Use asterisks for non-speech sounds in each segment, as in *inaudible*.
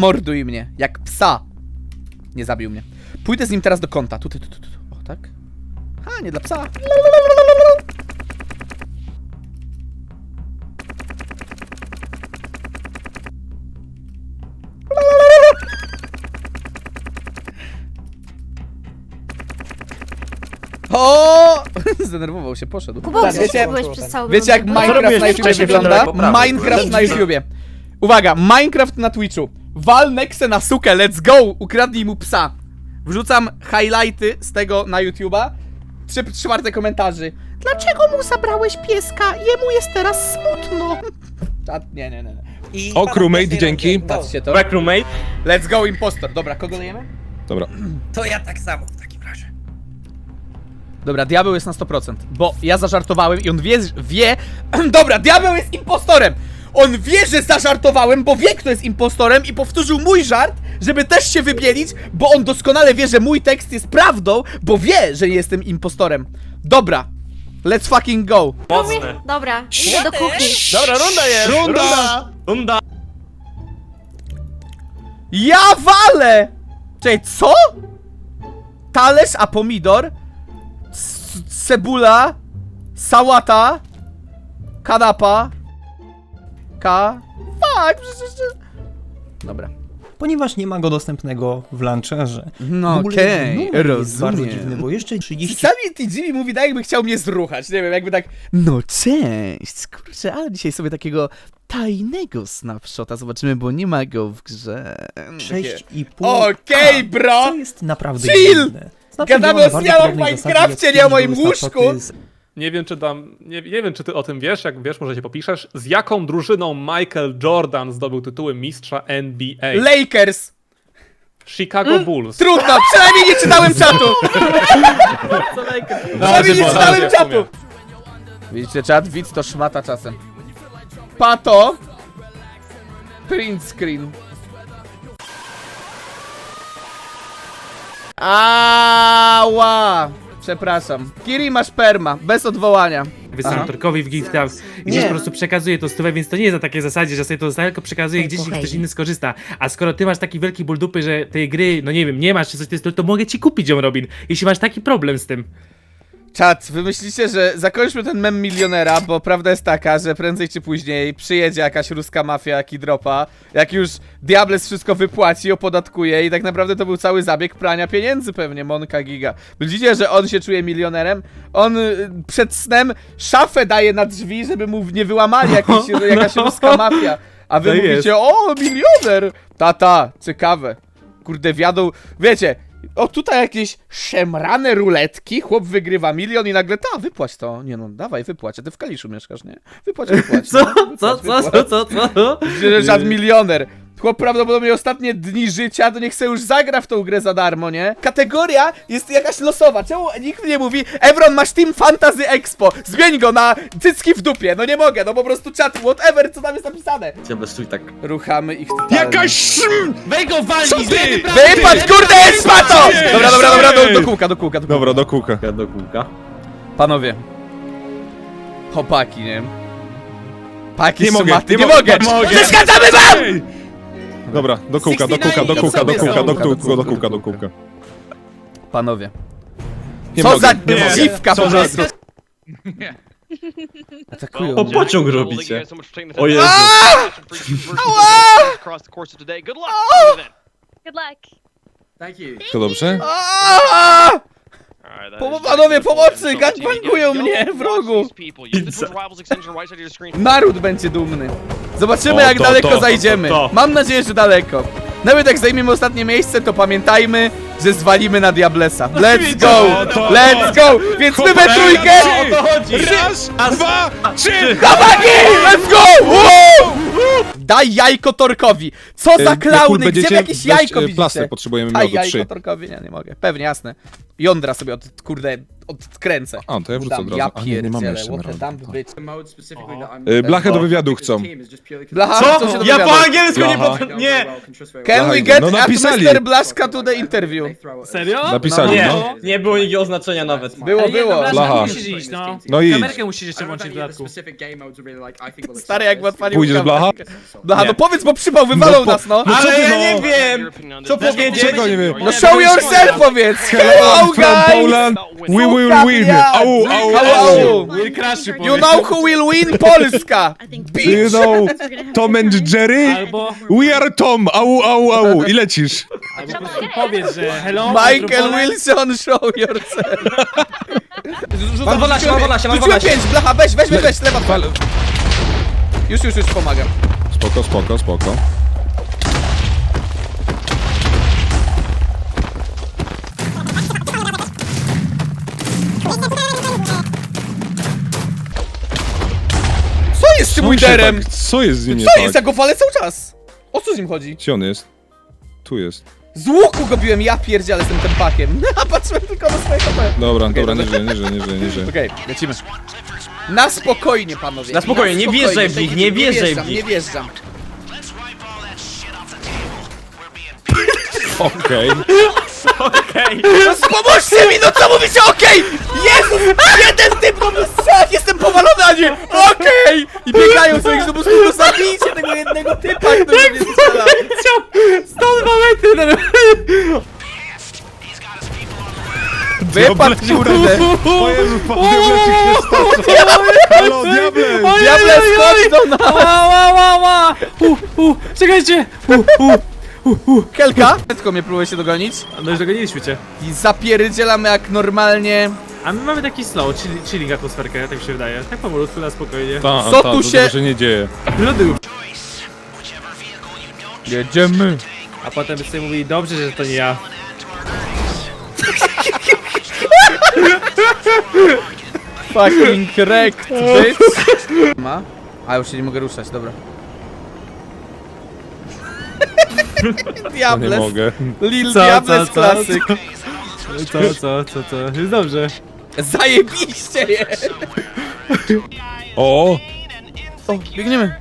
Morduj mnie, jak psa. Nie zabił mnie. Pójdę z nim teraz do kąta. Tu, tu, tu. tu. O, tak? A, nie dla psa. O! *laughs* Zdenerwował się, poszedł. Kuba, Tak, wiecie, byłeś przez cały Wiecie jak Minecraft robiłeś na YouTubie wcześniej wygląda? Minecraft na YouTubie. Uwaga, Minecraft na Twitchu. Wal Nexę na sukę, let's go! Ukradnij mu psa. Wrzucam highlighty z tego na YouTuba. Trzy czwarte komentarzy. Dlaczego mu zabrałeś pieska? Jemu jest teraz smutno. *laughs* Czat, nie, nie, nie. nie. I O, crewmate, dzięki. Patrzcie to. Back roommate. Let's go, impostor. Dobra, kogo lejemy? Dobra. *clears throat* To ja tak samo w takim razie. Dobra, diabeł jest na 100%, bo ja zażartowałem i on wie, wie... *clears throat* Dobra, diabeł jest impostorem! On wie, że zażartowałem, bo wie, kto jest impostorem i powtórzył mój żart, żeby też się wybielić, bo on doskonale wie, że mój tekst jest prawdą, bo wie, że jestem impostorem. Dobra, let's fucking go. Mocne. Dobra, idę do kuchni. Dobra, runda jest. Runda! Runda. Ja walę! Czekaj, co? Talerz, a pomidor? C- cebula? Sałata? Kanapa? K? Fuck, przecież... Dobra. Ponieważ nie ma go dostępnego w launcherze. No okej, numer jest bardzo rozumiem. dziwny, bo jeszcze 30 Czasami ty Jimmy mówi tak, jakby chciał mnie zruchać. Nie wiem, jakby tak. No cześć, kurczę, ale dzisiaj sobie takiego tajnego snapshota zobaczymy, bo nie ma go w grze. Takie- 6,5 Okej, bro! Co jest naprawdę Chill! Snapchat Gadamy o zmianach w Minecrafcie, nie o moim łóżku. Nie wiem, czy tam, nie, nie wiem, czy ty o tym wiesz, jak wiesz, może się popiszesz. Z jaką drużyną Michael Jordan zdobył tytuły mistrza NBA? Lakers! Chicago Bulls. Trudno, przynajmniej nie czytałem czatu! Przynajmniej nie czytałem czatu! Widzicie czat? Widz to szmata czasem. Pato! Print screen. Ała! Przepraszam. Kiri masz perma, bez odwołania. Wysyłam Torkowi w giftach i gdzieś po prostu przekazuje to stówę, więc to nie jest na takiej zasadzie, że sobie to zostaje, tylko przekazuje gdzieś i ktoś inny skorzysta. A skoro ty masz taki wielki ból dupy, że tej gry, no nie wiem, nie masz czy coś, jest- to mogę ci kupić ją, Robin, jeśli masz taki problem z tym. Czat, wy myślicie, że zakończmy ten mem milionera, bo prawda jest taka, że prędzej czy później przyjedzie jakaś ruska mafia, jaki dropa, jak już Diables wszystko wypłaci, opodatkuje i tak naprawdę to był cały zabieg prania pieniędzy pewnie, Monka Giga. Widzicie, że on się czuje milionerem? On y, przed snem szafę daje na drzwi, żeby mu nie wyłamali jakiś, *laughs* jakaś ruska mafia. A wy To mówicie, jest. o, milioner! Tata, ciekawe. Kurde, wiadą, wiecie, o tutaj jakieś szemrane ruletki, chłop wygrywa milion i nagle, ta, wypłać to. Nie no, dawaj, wypłać, a ty w Kaliszu mieszkasz, nie? Wypłać, wypłać. *laughs* Co? no, Co? wypłać, Co? wypłać. Co? Co? Co? Żaden milioner. Chłop prawdopodobnie ostatnie dni życia, to niech se już zagra w tą grę za darmo, nie? Kategoria jest jakaś losowa. Czemu nikt nie mówi Evron masz Team Fantasy Expo, zmień go na cycki w dupie. No nie mogę, no po prostu czat, whatever, co tam jest napisane. Diable, stój tak. Ruchamy ich totalnie. Jakaś... Wej go walnij! Wypad, kurde, jest pato! Dobra, dobra, dobra, do, do kółka, do kółka, do kółka. Dobra, do kółka. Do kółka. Panowie. Chłopaki, nie? Paki Nie mogę, szmaty, nie nie mogę, mogę! nie mogę. Przeszkadzamy wam! Ej! Dobra, do kółka, do kółka, do kółka, do kółka, do kółka, do kółka, do kółka. Panowie. Nie Co mogę, za nie mogę. dziwka po Co za... prostu. *laughs* Atakują O mnie. pociąg robicie. O Jezu. *laughs* Good luck. To dobrze? Aaaa! Pomo- panowie, pomocy! Gangbangują mnie w rogu! Naród będzie dumny. Zobaczymy, O, jak to, daleko to, to, zajdziemy. to, to. Mam nadzieję, że daleko. Nawet jak zajmiemy ostatnie miejsce, to pamiętajmy, że zwalimy na Diablesa. Let's go! Let's go! Więc my we trójkę! O to chodzi! Raz, dwa, trzy! Chłopaki! Let's go! Woo! Daj jajko Torkowi! Co za kul klauny! Gdzie jakieś jajko e, widzicie? plaster potrzebujemy Daj miodu, jajko trzy. Torkowi? Nie, nie mogę. Pewnie, jasne. Jądra sobie od, kurde, odkręcę. A, to ja wrzucę Dam, od Ja razu. A nie, nie mamy pierdzielę, jeszcze what a emeraldu. dumb bitch. Y, Blachę do wywiadu chcą. Blacha, co się Co? Ja po angielsku nie potrafię. Nie! Can we get no napisali. Mr. Blaszka to the interview? Serio? Napisali, Nie, no. nie było niego oznaczenia nawet. Było, Ale było. Blacha. musisz iść, no. No idź. Kamerkę musisz jeszcze włączyć w dodatku. Stary, jak odpalił Pójdziesz, kamerkę. Blacha? Blacha, Nie. no powiedz, bo przypał, wywalą No po- nas, no. No co Ale ty, ja no? nie wiem! Co powiedzieć? Czego nie wiem? No show yourself powiedz! Hello, from guys! Poland, we will win! Au, au, Au, au! au. Will Crashy You know who will win? *laughs* Polska! Do you know Tom and Jerry? Albo, We are Tom! Au, au, au! I lecisz. albo po prostu powiedz, że hello, Michael. Wilson, show *laughs* yourself! Mam 12, rzuciłem mam 12, mam Rzuciłem 12. 5, blacha, weź, weź, weź, weź, lewa. Już, już, już pomagam. Spoko, spoko, spoko. Co jest z tym Co się Widerem? tak- Co jest z nim nie Co tak? jest? Ja go walę cały czas. O co z nim chodzi? Gdzie on jest? Tu jest. Z łuku go biłem, ja pierdzielę z tym tempakiem. *laughs* A patrzyłem tylko na swoje HP. Dobra, dobra, dobra. nie żyje, nie żyje, nie żyje, nie żyje. Okej, lecimy. Na spokojnie, panowie. Na spokojnie, nie wjeżdżaj w nich, nie wjeżdżaj w nich. Nie wjeżdżam. *laughs* Okej. Okej. Pomóżcie mi, no co mówicie, okej! Jezus! Jeden typ po mnie jestem powalony, a nie okej! I biegają sobie, że po prostu no zabijcie tego jednego typa, który Wypadł, kurde! Pan Diableczek się stał. Halo, Diable! Diable, skocz do nas! Ła, ła, ła, ła. U, u, czekajcie. U, u. Kelka? Tylko mnie próbuje się dogonić. No już dogoniliśmy cię. I zapierdzielamy jak normalnie. A my mamy taki slow, chill, chilling atmosferkę, tak mi się wydaje. Tak powolutku, na spokojnie. Ta, Co ta, tu to się- dobrze nie dzieje. Lody. Jedziemy. A potem sobie mówi, dobrze, że to nie ja. Fucking wrecked, bitch. *laughs* Ma? A, już się nie mogę ruszać, dobra. *laughs* To nie Diables. mogę. Lil Co, Diables co, co? klasyk. Co, co, co, co? Jest dobrze. Zajebiście je. O! O, biegniemy.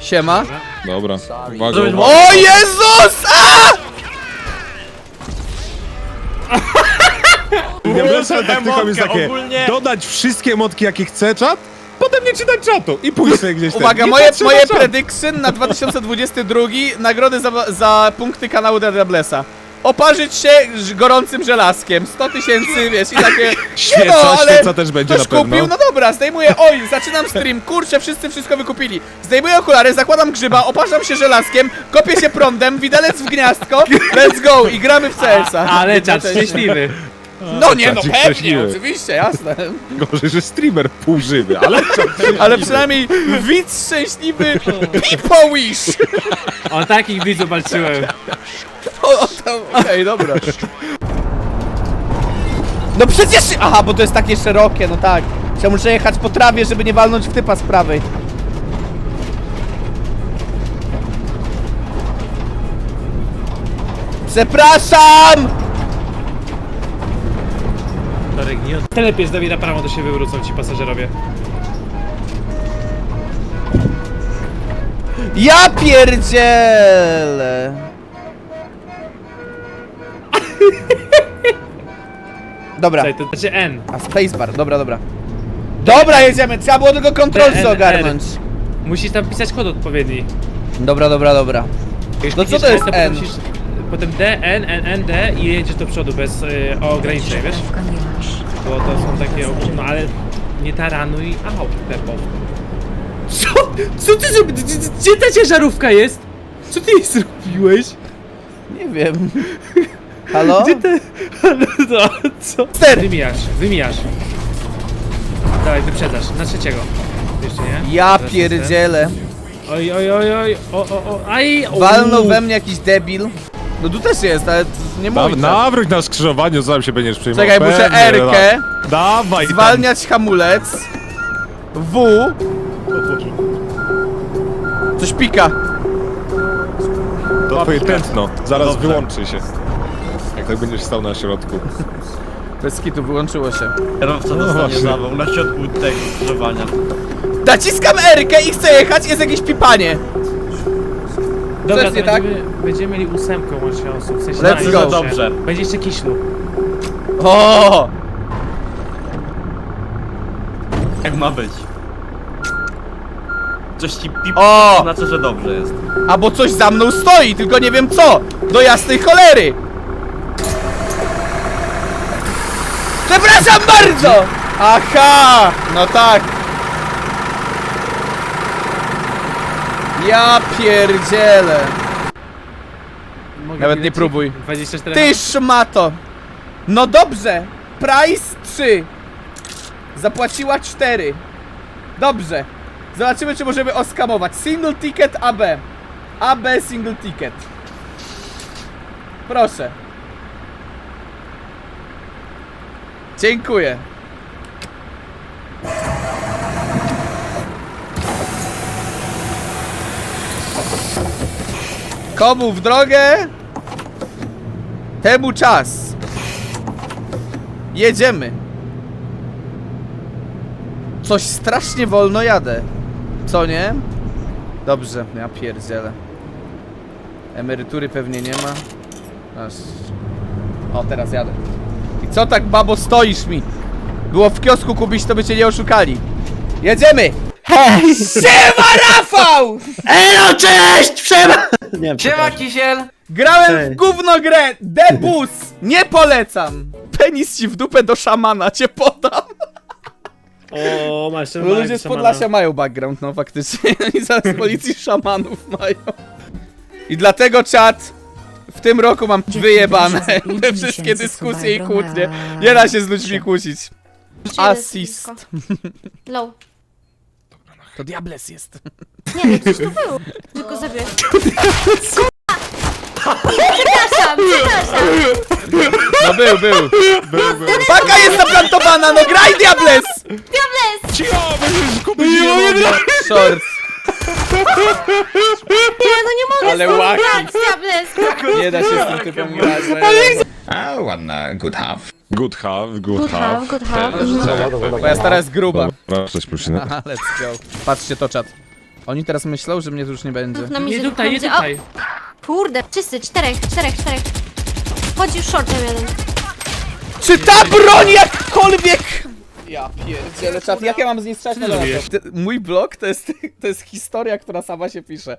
Siema. Dobra, uwaga, uwaga. O Jezus! A! Diablesa taktyką jest takie, ogólnie- dodać wszystkie motki jakie chce czat, potem nie czytać czatu i pójść sobie gdzieś tam. Uwaga, Nie moje, patrzę moje na czat. prediction na 2022 nagrody za, za punkty kanału Diablesa. Oparzyć się ż- gorącym żelazkiem. 100 tysięcy, wiesz, i takie... *laughs* Świeca, no, ale świeca też będzie Ktoś na pewno. kupił? No dobra, zdejmuję, oj, zaczynam stream, kurczę, wszyscy wszystko wykupili. Zdejmuję okulary, zakładam grzyba, oparzam się żelazkiem, kopię się prądem, widelec w gniazdko, let's go i gramy w CS-a. Ale Jednocześnie. szczęśliwy. No nie, no pewnie, szczęśliwy. oczywiście, jasne. *laughs* Gorzej, że streamer półżywy, ale *laughs* Ale przynajmniej widz szczęśliwy, *laughs* people wish. O takich widzów walczyłem. O, o tam, okej, dobra. No przecież... Aha, bo to jest takie szerokie, no tak. Ja muszę jechać po trawie, żeby nie walnąć w typa z prawej. Przepraszam! Torek, nie od... Telepie z Dawida prawo, to się wywrócą ci pasażerowie. Ja pierdzielę! Dobra, Czekaj, to znaczy N. a spacebar, dobra, dobra. Dobra, jedziemy, trzeba było tylko kontrolsy DNR. ogarnąć. Musisz tam pisać kod odpowiedni. Dobra, dobra, dobra. Jak No co klikniesz to jest potem N? musisz- Potem D, N, N, N, D i jedziesz do przodu bez y, ograniczeń, wiesz? Bo to są takie, no ale nie taranuj aut, Pepo. Co? Co ty zrobiłeś? Gdzie ta ciężarówka jest? Co ty jej zrobiłeś? Nie wiem. *laughs* Halo? Gdzie ty? No, co? Ster! Wymijasz, wymijasz. Dawaj, wyprzedzasz. Na trzeciego. Jeszcze nie? Ja Teraz pierdzielę. Oj, oj, oj, oj. O, o, o. Aj! o. Walnął we mnie jakiś debil. No tu też jest, ale nie mój. tak. nawróć na skrzyżowaniu, sam się będziesz przejmował. Czekaj, muszę Pewnie, R-kę, da- Dawaj tam. zwalniać hamulec. W. Coś pika. To twoje tętno, zaraz wyłączy się. Jak tak będziesz stał na środku. Bez kitu wyłączyło się. Kierowca No dostanie właśnie. zawał na środku tego skrzyżowania. Naciskam R-kę i chcę jechać, jest jakieś pipanie. Dobra, to nie tak? będziemy, będziemy mieli ósemkę łącznie osób, w sensie Let's na go. liście. Dobrze. Będzie jeszcze kiślu. O! Jak ma być? Coś ci pip... O! Znaczy, że dobrze jest. Albo coś za mną stoi, tylko nie wiem co! Do jasnej cholery! Przepraszam bardzo! Aha! No tak. Ja pierdzielę. Mogę Nawet nie próbuj. 24 Ty szmato! No dobrze! Price 3. Zapłaciła 4. Dobrze. Zobaczymy, czy możemy oskamować. Single ticket AB. AB single ticket. Proszę. Dziękuję. Komu w drogę? Temu czas. Jedziemy. Coś strasznie wolno jadę. Co nie? Dobrze, ja pierdzielę. Emerytury pewnie nie ma. Aż. O, teraz jadę. I co tak, babo, stoisz mi? Było w kiosku kupić, to by cię nie oszukali. Jedziemy! Hej! Siema, Rafał! Elo, cześć! Przema! Nie, Siema Kisiel! Grałem w gówno grę! Debus! Nie polecam! Penis ci w dupę do szamana cię podam! O, masz ten Bo ludzie z Podlasia mają background, no faktycznie. *laughs* Oni zaraz z policji szamanów mają. I dlatego czat w tym roku mam wyjebane te *laughs* wszystkie dyskusje i kłótnie. Nie da się z ludźmi kłócić. Assist. Low. To Diables jest. Nie, no coś tu było. Tylko zabiłeś. *laughs* Przepraszam, przepraszam. No był, był. Paka jest zaplantowana, no graj Diables! Short. Nie, no nie mogę Ale z tobą łaki. grać, Diables. Nie da się z tym typem grać. no. Good have, good Good have. have, good have. Moja stara jest gruba. Dobra, coś prosimy. *laughs* Aha, let's go. Patrzcie to czat. Oni teraz myślą, że mnie tu już nie będzie. Na Nie tutaj, nie tutaj. O, kurde, wszyscy, czterech, czterech, czterech. Chodzi już shortem jeden. Czy ta broń jakkolwiek... Ja pierdzielę czat, jak ja mam z niej strzelać na zrobiłeś? Ty- Mój blog to jest, to jest historia, która sama się pisze.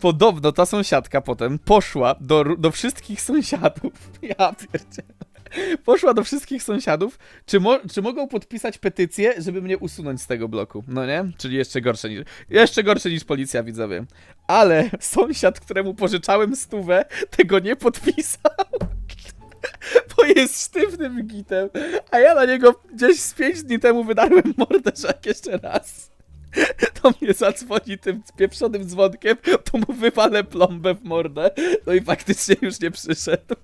Podobno ta sąsiadka potem poszła do, ru- do wszystkich sąsiadów. Ja pierdzielę. Poszła do wszystkich sąsiadów, czy, mo czy mogą podpisać petycję, żeby mnie usunąć z tego bloku. No nie? Czyli jeszcze gorsze niż, jeszcze gorsze niż policja, widzowie. Ale sąsiad, któremu pożyczałem stówę, tego nie podpisał. *laughs* Bo jest sztywnym gitem, a ja na niego gdzieś z 5 dni temu wydarłem jak jeszcze raz to mnie zadzwoni tym pieprzonym dzwonkiem, to mu wywalę plombę w mordę. No i faktycznie już nie przyszedł.